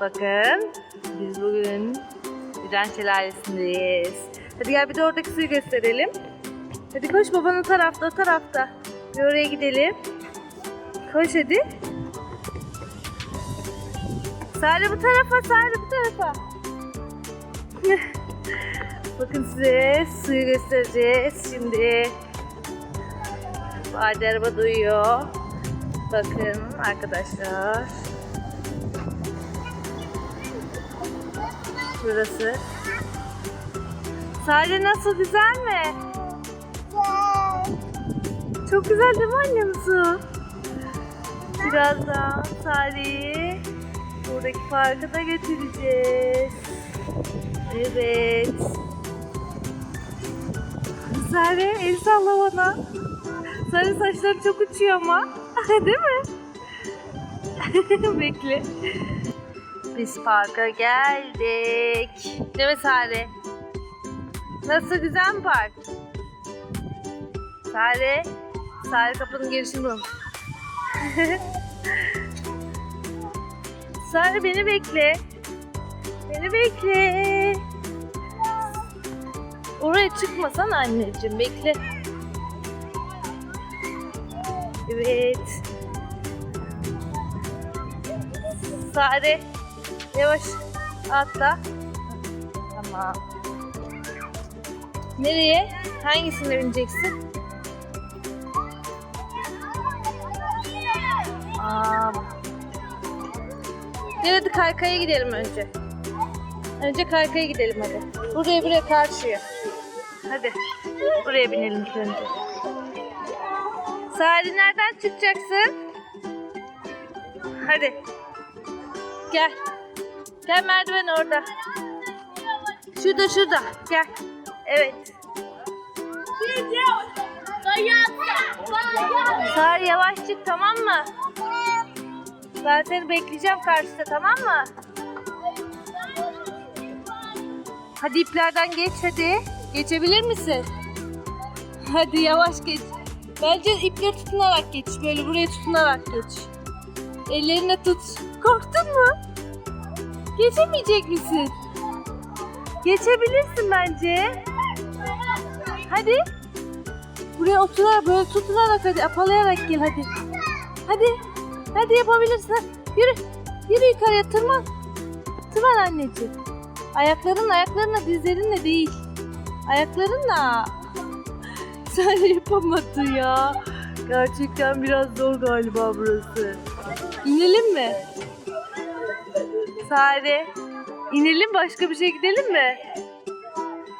Bakın biz bugün Güden Şelalesi'ndeyiz. Hadi gel bir de oradaki suyu gösterelim. Hadi koş babanın tarafta o tarafta. Bir oraya gidelim. Koş hadi. Sare bu tarafa, Sare bu tarafa. Bakın size suyu göstereceğiz şimdi. Bade araba duyuyor. Bakın arkadaşlar. Burası. Sare nasıl güzel mi? Çok güzel değil mi annem su? Birazdan Sare'yi buradaki parka da götüreceğiz. Evet. Sare el salla bana. Sare saçları çok uçuyor ama. Değil mi? Bekle. Biz parka geldik. Mi Sare? Nasıl güzel mi park? Sare. Sare kapının girişini bul. Sare beni bekle. Beni bekle. Oraya çıkmasan anneciğim bekle. Evet. Sare yavaş atla. Tamam. Nereye? Hangisine bineceksin? Aa. Gel hadi kaykaya gidelim önce. Önce kaykaya gidelim hadi. Buraya buraya karşıya. Hadi. Buraya binelim önce. Sari nereden çıkacaksın? Hadi. Gel. Gel merdiven orada. Şurada şurada. Gel. Evet. Sari yavaş çık tamam mı? Ben seni bekleyeceğim karşıda tamam mı? Hadi iplerden geç hadi. Geçebilir misin? Hadi yavaş geç. Bence ipleri tutunarak geç. Böyle buraya tutunarak geç. Ellerine tut. Korktun mu? Geçemeyecek misin? Geçebilirsin bence. Hadi. Buraya oturarak böyle tutunarak hadi apalayarak gel hadi. Hadi. Hadi yapabilirsin. Yürü. Yürü yukarıya tırman. Tırman anneciğim. Ayakların ayaklarına dizlerinle değil. Ayaklarınla. Sen yapamadın ya. Gerçekten biraz zor galiba burası. İnelim mi? Sare. İnelim başka bir şey gidelim mi?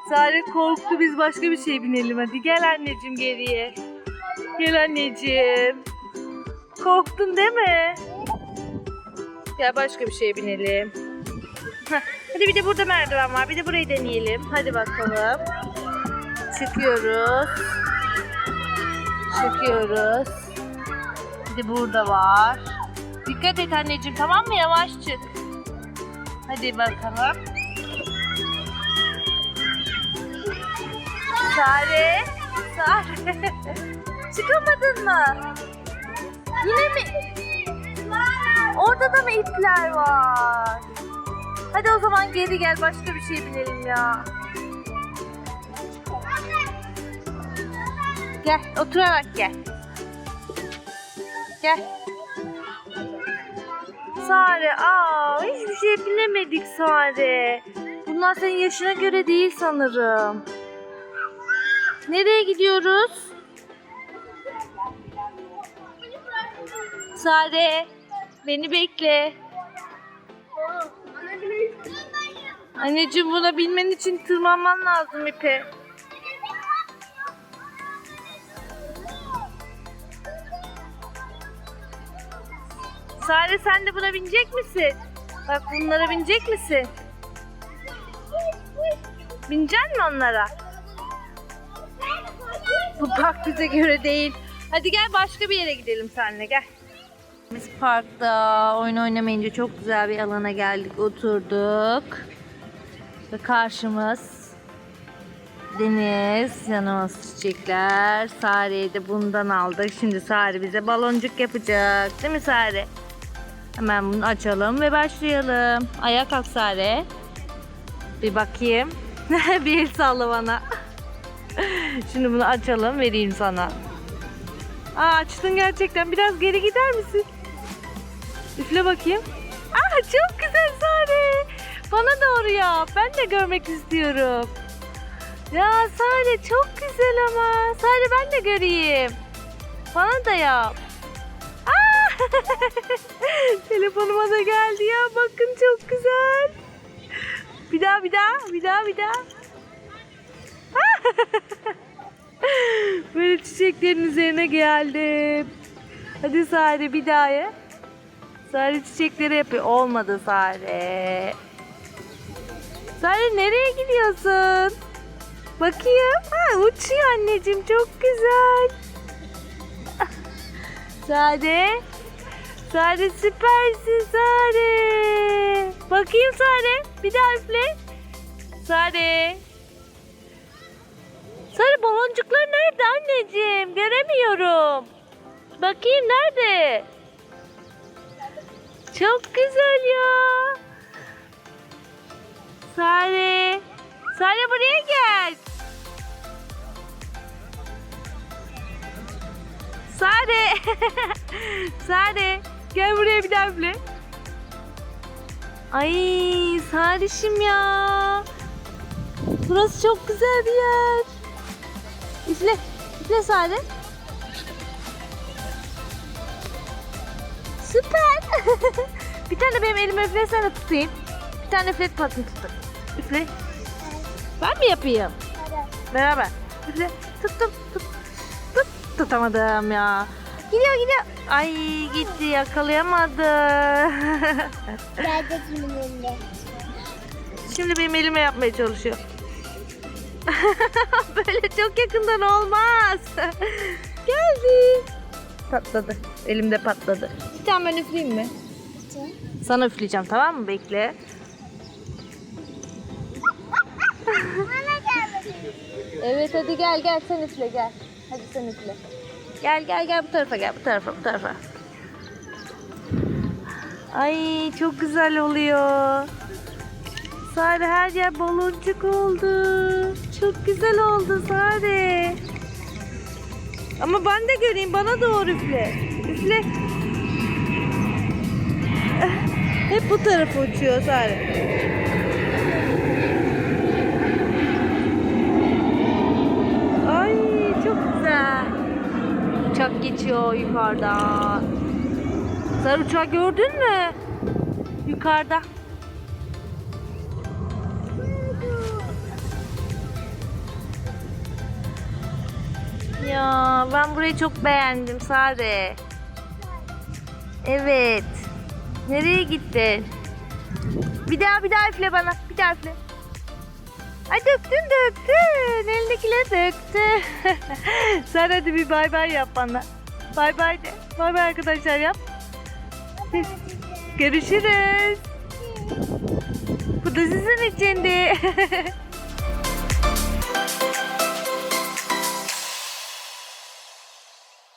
Sare korktu biz başka bir şey binelim hadi. Gel anneciğim geriye. Gel anneciğim. Korktun değil mi? Gel başka bir şeye binelim. Hadi bir de burada merdiven var. Bir de burayı deneyelim. Hadi bakalım. Çıkıyoruz. Çıkıyoruz. Bir de burada var. Dikkat et anneciğim tamam mı? Yavaş çık. Hadi bakalım. Sare. Sare. Çıkamadın mı? Yine mi? Orada da mı ipler var? Hadi o zaman geri gel başka bir şey binelim ya. Gel oturarak gel. Gel. Sare aa hiçbir şey binemedik Sare. Bunlar senin yaşına göre değil sanırım. Nereye gidiyoruz? Sare beni bekle. Anneciğim buna binmen için tırmanman lazım ipe. Sare sen de buna binecek misin? Bak bunlara binecek misin? Binecek mi onlara? Bu park bize göre değil. Hadi gel başka bir yere gidelim seninle gel. Biz parkta oyun oynamayınca çok güzel bir alana geldik, oturduk. Ve karşımız deniz, yanımız çiçekler. Sare'yi de bundan aldık. Şimdi Sare bize baloncuk yapacak. Değil mi Sare? Hemen bunu açalım ve başlayalım. Ayağa kalk Sare. Bir bakayım. bir el salla bana. Şimdi bunu açalım vereyim sana. Aa açtın gerçekten. Biraz geri gider misin? Üfle bakayım. Aa çok güzel Sare. Bana doğru yap. Ben de görmek istiyorum. Ya Sare çok güzel ama. Sare ben de göreyim. Bana da yap. Telefonuma da geldi ya. Bakın çok güzel. Bir daha bir daha bir daha bir daha. Böyle çiçeklerin üzerine geldim. Hadi Sare bir daha ye. Sare çiçekleri yapıyor. Olmadı Sare. Sare nereye gidiyorsun? Bakayım. Ha, uçuyor anneciğim. Çok güzel. Sare. Sare süpersin Sare. Bakayım Sare. Bir daha üfle. Sare. Sare baloncuklar nerede anneciğim? Göremiyorum. Bakayım nerede? Çok güzel ya. Sare. Sare buraya gel. Sare. Sare. Gel buraya bir daha üfle. Ay Sarişim ya. Burası çok güzel bir yer. Üfle. Üfle Sare. Süper. bir tane benim elime üflesene tutayım. Bir tane üflet patını tutun. Üfle. Ben mi yapayım? Beraber. Üfle. Tuttum. Tut. Tut. Tutamadım ya. Gidiyor gidiyor. Ay gitti yakalayamadı. Nerede kimin elinde? Şimdi benim elime yapmaya çalışıyor. Böyle çok yakından olmaz. Geldi. Patladı. Elimde patladı. Bir tane ben üfleyeyim mi? Sana üfleyeceğim tamam mı? Bekle. Evet hadi gel gel sen üfle gel. Hadi sen üfle. Gel gel gel bu tarafa gel bu tarafa bu tarafa. Ay çok güzel oluyor. Sare her yer baloncuk oldu. Çok güzel oldu Sare. Ama ben de göreyim bana doğru üfle. Üfle. Hep bu tarafa uçuyor Sare. Ay çok güzel. Uçak geçiyor yukarıdan. Sen uçağı gördün mü? Yukarıda. Ya ben burayı çok beğendim Sare. Evet. Nereye gittin? Bir daha bir daha üfle bana. Bir daha üfle. Ay döktün döktün. Elindekileri döktü. Sen hadi bir bay bay yap bana. Bay bay de. Bay bay arkadaşlar yap. Görüşürüz. Bu da sizin içindi.